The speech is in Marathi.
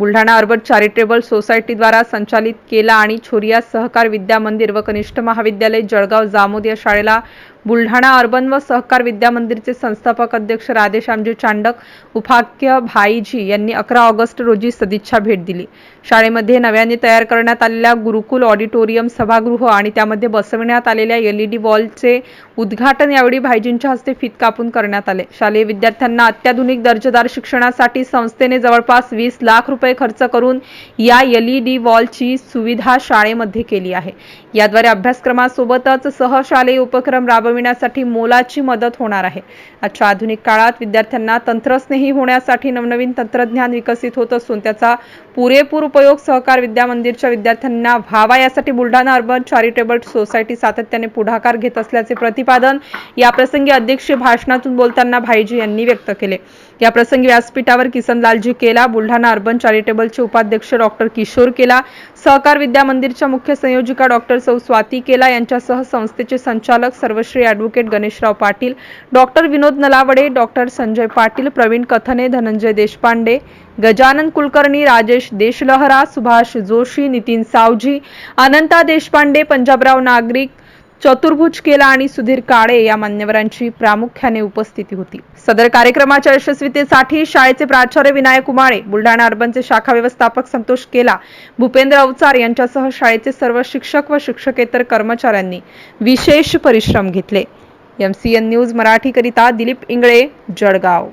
बुलढाणा अर्बन चॅरिटेबल सोसायटीद्वारा संचालित केला आणि छोरिया सहकार विद्या मंदिर व कनिष्ठ महाविद्यालय जळगाव जामोद या शाळेला बुलढाणा अर्बन व सहकार विद्या मंदिरचे संस्थापक अध्यक्ष राधेश्यामजी चांडक उपाख्य भाईजी यांनी अकरा ऑगस्ट रोजी सदिच्छा भेट दिली. शाळेमध्ये नव्याने तयार करण्यात आलेल्या गुरुकुल ऑडिटोरियम सभागृह आणि त्यामध्ये बसविण्यात आलेल्या एलईडी वॉलचे उद्घाटन यावेळी भाईजींच्या हस्ते फीत कापून करण्यात आले. शालेय विद्यार्थ्यांना अत्याधुनिक दर्जेदार शिक्षणासाठी संस्थेने जवळपास वीस लाख रुपये खर्च करून या एलईडी वॉलची सुविधा शाळेमध्ये केली आहे. याद्वारे अभ्यासक्रमासोबतच सहशालेय उपक्रम राबविण्यासाठी मोलाची मदत होणार आहे. आजच्या आधुनिक काळात विद्यार्थ्यांना तंत्रस्नेही होण्यासाठी नवनवीन तंत्रज्ञान विकसित होत असून त्याचा पुरेपूर उपयोग सहकार विद्या मंदिरच्या विद्यार्थ्यांना व्हावा यासाठी बुलढाणा अर्बन चॅरिटेबल सोसायटी सातत्याने पुढाकार घेत असल्याचे प्रतिपादन याप्रसंगी अध्यक्षीय भाषणातून बोलताना भाईजी यांनी व्यक्त केले. याप्रसंगी व्यासपीठावर किसनलालजी केला बुलढाणा अर्बन चॅरिटेबलचे उपाध्यक्ष डॉक्टर किशोर केला सहकार विद्या मंदिरच्या मुख्य संयोजिका डॉक्टर सौ स्वाती केला यांच्यासह संस्थेचे संचालक सर्वश्री advocate Ganeshrao Patil doctor Vinod Nalawade doctor Sanjay Patil Pravin Kathane Dhananjay Deshpande Gajanan Kulkarni Rajesh Deshlahara Subhash Joshi Nitin Saoji Ananta Deshpande Panjabrao नागरिक चतुर्भुज केला आणि सुधीर काळे या मान्यवरांची प्रामुख्याने उपस्थिती होती. सदर कार्यक्रमाच्या यशस्वीतेसाठी शाळेचे प्राचार्य विनायक उमाळे बुलढाणा अर्बनचे शाखा व्यवस्थापक संतोष केला भूपेंद्र अवचार यांच्यासह शाळेचे सर्व शिक्षक व शिक्षकेतर कर्मचाऱ्यांनी विशेष परिश्रम घेतले. एम सी एन न्यूज मराठीकरिता दिलीप इंगळे जळगाव.